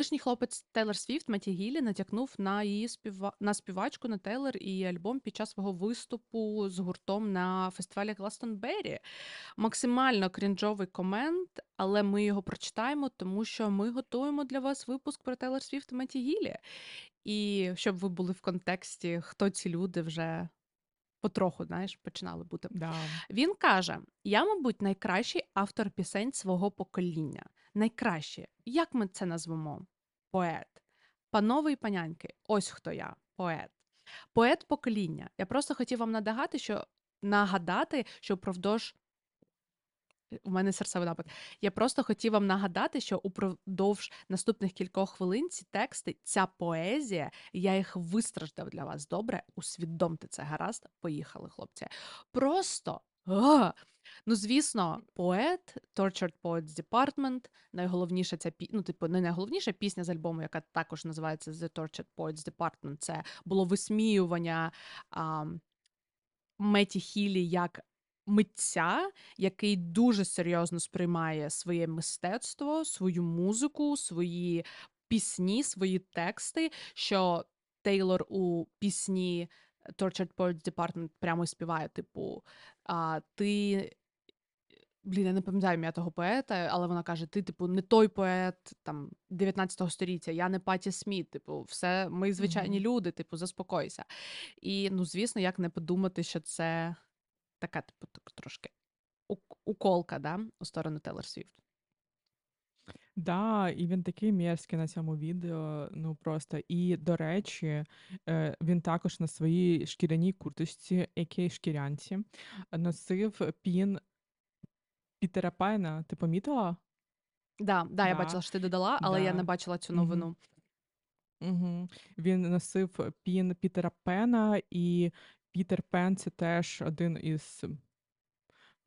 Колишній хлопець Тейлор Свіфт Метті Гіллі натякнув на її співа... на співачку на Тейлор і альбом під час свого виступу з гуртом на фестивалі Гластонбері. Максимально крінжовий комент, але ми його прочитаємо, тому що ми готуємо для вас випуск про Тейлор Свіфт і Метті Гіллі. І щоб ви були в контексті, хто ці люди вже потроху, знаєш, починали бути. Да. Він каже: Я, мабуть, найкращий автор пісень свого покоління. Найкраще, як ми це назвемо? Поет. Панове і панянки, ось хто я, поет. Поет покоління. Я просто хотів вам нагадати, що нагадати, що впродовж у мене серцевий напад. Я просто хотів вам нагадати, що упродовж наступних кількох хвилин ці тексти, ця поезія, я їх вистраждав для вас. Добре, усвідомте це гаразд. Поїхали, хлопці. Просто. а! Ну, звісно, поет, Tortured Poets Department, найголовніша ця пі... ну, типу, не найголовніша пісня з альбому, яка також називається The Tortured Poets Department, це було висміювання а, Меті Хілі як митця, який дуже серйозно сприймає своє мистецтво, свою музику, свої пісні, свої тексти. Що Тейлор у пісні Tortured Poets Department прямо співає, типу, а, ти. Блін, я не пам'ятаю ім'я того поета, але вона каже: ти, типу, не той поет там 19 століття, я не Паті Сміт, типу, все, ми звичайні Мгм. люди, типу, заспокойся. І ну, звісно, як не подумати, що це така, типу, так трошки ук- уколка, да, у сторону Тейлор Свіфт. Да, і він такий мерзкий на цьому відео. Ну просто. І, до речі, е, він також на своїй шкіряній курточці, якій шкірянці, носив пін Пітера Пена. Ти помітила? Да, да, я Да, бачила, що ти додала, але я не да. бачила цю новину. Угу. Він носив пін Пітера Пена, і Пітер Пен це теж один із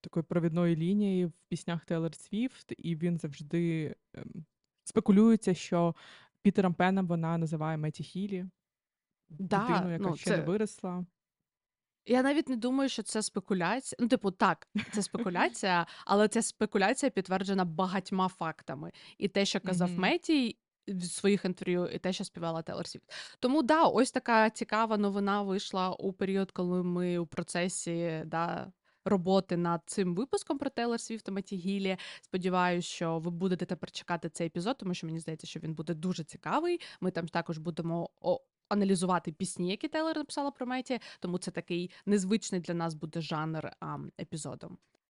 такої провідної лінії в піснях Тейлор Свіфт, і він завжди ем, спекулюється, що Пітером Пеном вона називає Меті Хілі, Да, дитину, яка ну ще не це виросла. Я навіть не думаю, що це спекуляція. Ну, типу, так, це спекуляція, але ця спекуляція підтверджена багатьма фактами. І те, що казав Угу. Меті в своїх інтерв'ю, і те, що співала Тейлор Свіфт. Тому да, ось така цікава новина вийшла у період, коли ми у процесі да, роботи над цим випуском про Тейлор Свіфт і Меті Гілі. Сподіваюсь, що ви будете тепер чекати цей епізод, тому що мені здається, що він буде дуже цікавий. Ми там також будемо о, аналізувати пісні, які Тейлор написала про Меті, тому це такий незвичний для нас буде жанр а, епізоду.